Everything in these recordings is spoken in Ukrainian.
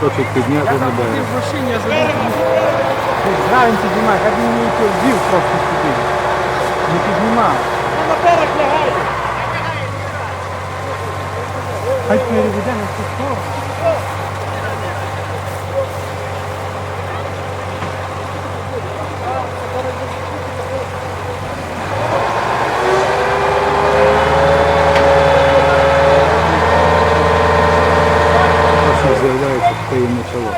хочуть підняти на берег. в машині, я живу. Ти зранці знімай, як він мені вбив просто сюди. Не піднімав. На берег лягай. Хай переведе на цю сторону. Просто з'являється таємне чоло.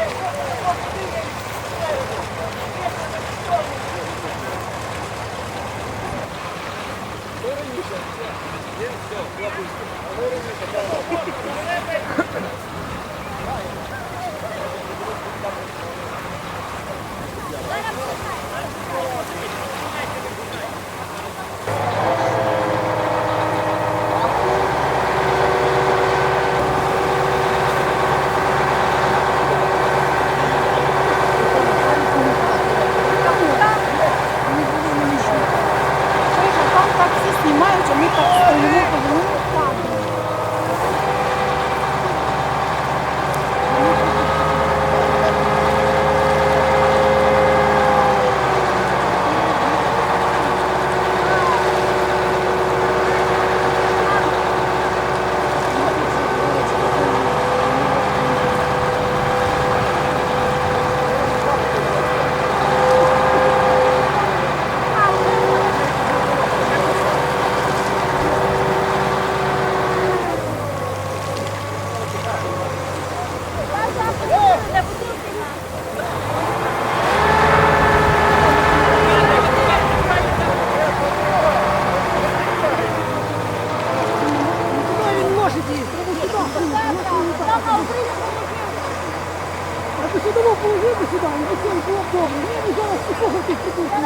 Слушай, там так все снимают, а мы так стоим, повернули камеру. А ти сюди би сюди, було б добре. Ні, зараз такого ти тут. Та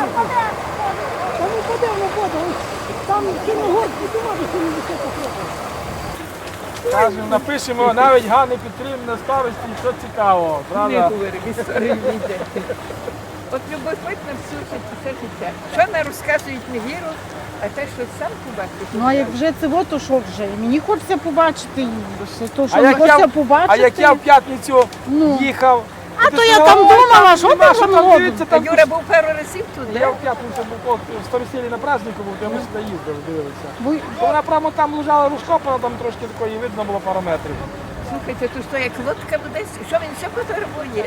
ну паде в воду, ось там що не високо трохи. Кажемо, напишемо навіть Ганни Петрівни на старості, що цікаво, Не правда? От любопит на всю все життя. Що не розказують не віру, а те, що сам побачив. Ну а як вже це от, то що вже? Мені хочеться побачити все то, що А як, хочеться я, побачити. а як я в п'ятницю Ну. їхав, А то я там думала, що там що там дивиться, там Юра був пару разів тут, Я в п'ятницю був в Старосілі на празднику був, то ми сюди їздили, дивилися. Вона прямо там лежала розкопана, там трошки такої видно було пару метрів. Слухайте, то що як лодка буде, що він все фотографує?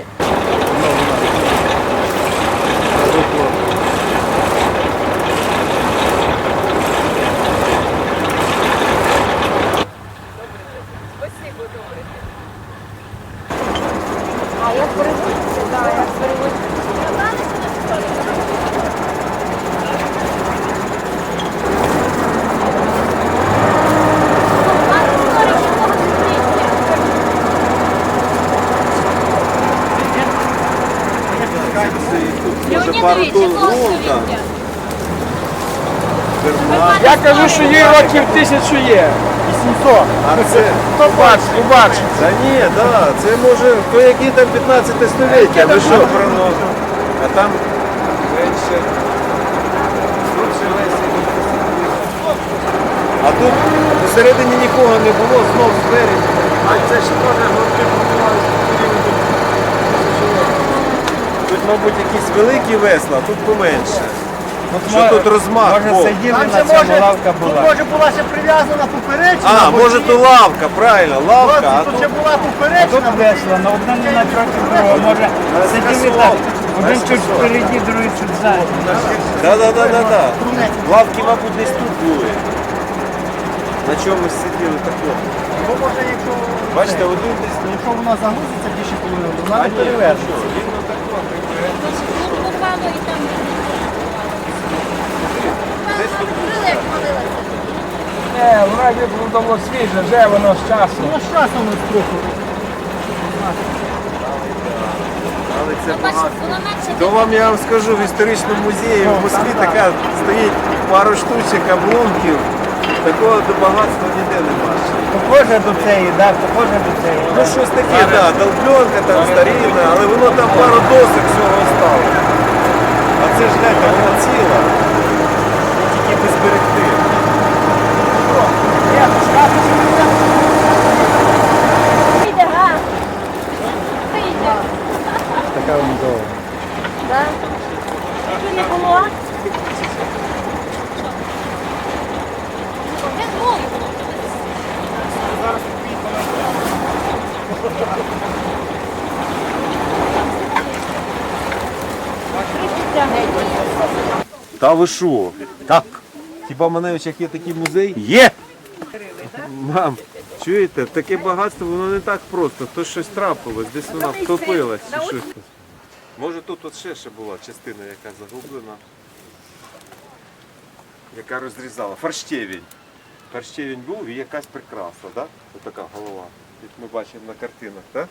Спасибо, добре. А як переводиться, грунта. Я кажу, що їй років тисячу є. 800. А це, і бачить. та ні, да, це може, то які там 15 століття, ви що? А там менше. А тут посередині нікого не було, знов спереді. А це ж теж будувалися Тут, мабуть, якісь великі весла, тут поменше. Що тут розмах? Може О. сиділи Там на ще цьому може, лавка тут була. може була ще прив'язана поперечина. А, може то лавка, правильно, лавка. А Тут ще була Тут поперечина. весело, на напроти другого. Може сиділи так. Один чуть впереді, другий чуть ззаді. Да, да, да, да, да. Лавки, мабуть, десь тут були. На чомусь сиділи такого. Бо може, якщо, Бачите, один десь не якщо вона загрузиться більше половину, то А вона ні, ну перевернеться. що, він отако перевернеться. Десь тут Не, вона було давно свіже, вже воно з часу. Ну, з часом трохи. але це багато. То вам я вам скажу, в історичному музеї в Москві така стоїть пару штучок обломків. Такого до багатства ніде немає. Похоже до цієї, так, похоже до цієї. Ну щось таке, так, да, долбленка там старинна, але воно там пару досок всього осталось. А це ж зберегти. Вийде, га? Вийде. Така вам довга. Так? Та ви шо? Так. Хіба в Маневичах є такий музей? Є. Мам, чуєте, таке багатство, воно не так просто. То щось трапилось, десь вона втопилась. чи щось. Може тут от ще, ще була частина, яка загублена, яка розрізала. Форштевень. Форштевень був і якась прикраса, да? Ось така голова. Як ми бачимо на картинах, так?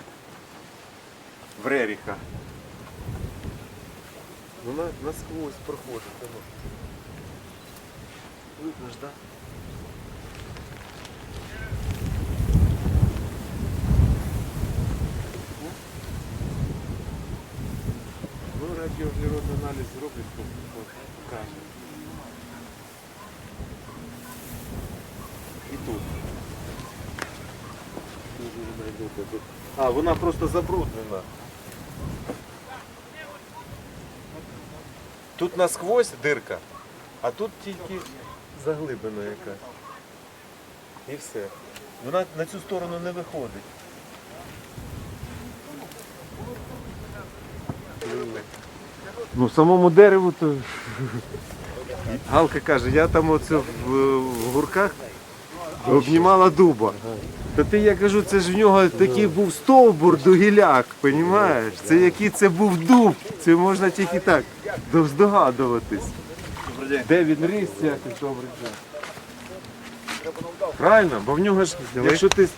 В Реріха. Вона насквозь проходить. воно. Видно ж, так? Да? Ну, радіоуглеродний аналіз зроблять, то то покаже. І тут. Дуже вона йде тут. А, вона просто забруднена. Тут насквозь дирка, а тут тільки заглиблена якась. І все. Вона на цю сторону не виходить. Ну, самому дереву то. Галка каже, я там оце в, в гурках обнімала дуба. Та ти я кажу, це ж в нього такий був стовбур до гіляк, понімаєш? Це який це був дуб. Це можна тільки так здогадуватись. Де він ріс, це якось добре. Правильно, бо в нього ж, якщо ти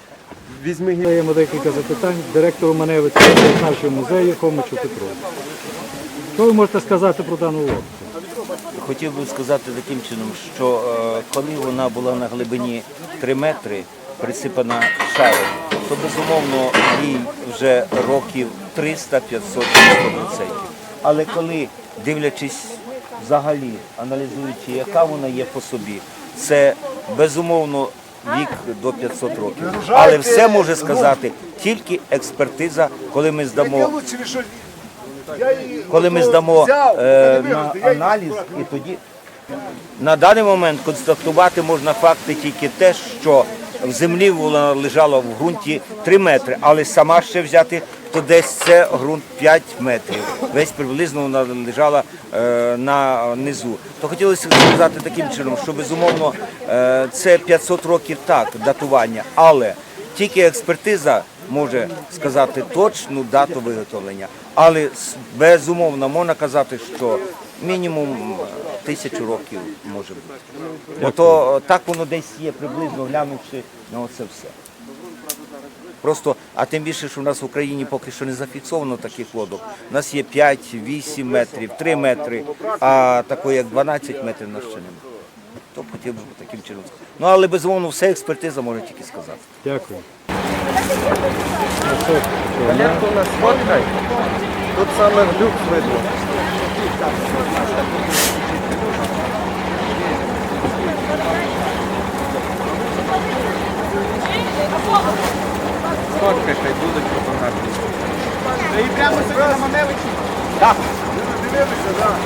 візьми. Даємо декілька запитань директору Маневицького краєзнавчого музею Хомичу Петру. Що ви можете сказати про дану лодку? Хотів би сказати таким чином, що е, коли вона була на глибині 3 метри, присипана шаром, то безумовно їй вже років 300-500 100%. Але коли, дивлячись взагалі, аналізуючи, яка вона є по собі, це безумовно вік до 500 років. Але все може сказати тільки експертиза, коли ми здамо коли ми здамо е, на аналіз, і тоді на даний момент констатувати можна факти тільки те, що в землі вона лежала в ґрунті 3 метри, але сама ще взяти, то десь це ґрунт 5 метрів. Весь приблизно вона лежала е, на низу. То хотілося сказати таким чином, що безумовно е, це 500 років так, датування, але тільки експертиза може сказати точну дату виготовлення. Але безумовно можна казати, що мінімум тисячу років може бути. Бо то е, так воно десь є, приблизно глянувши на оце все. Просто, а тим більше, що в нас в Україні поки що не зафіксовано таких лодок. У нас є 5, 8 метрів, 3 метри, а такої як 12 метрів нас ще немає. То хотів би таким чином. Ну але безумовно все експертиза може тільки сказати. Дякую. Тут саме люк видно. Фоткай, хай будуть фотографії. Та і прямо сюди на Маневичі. Дивилися, так.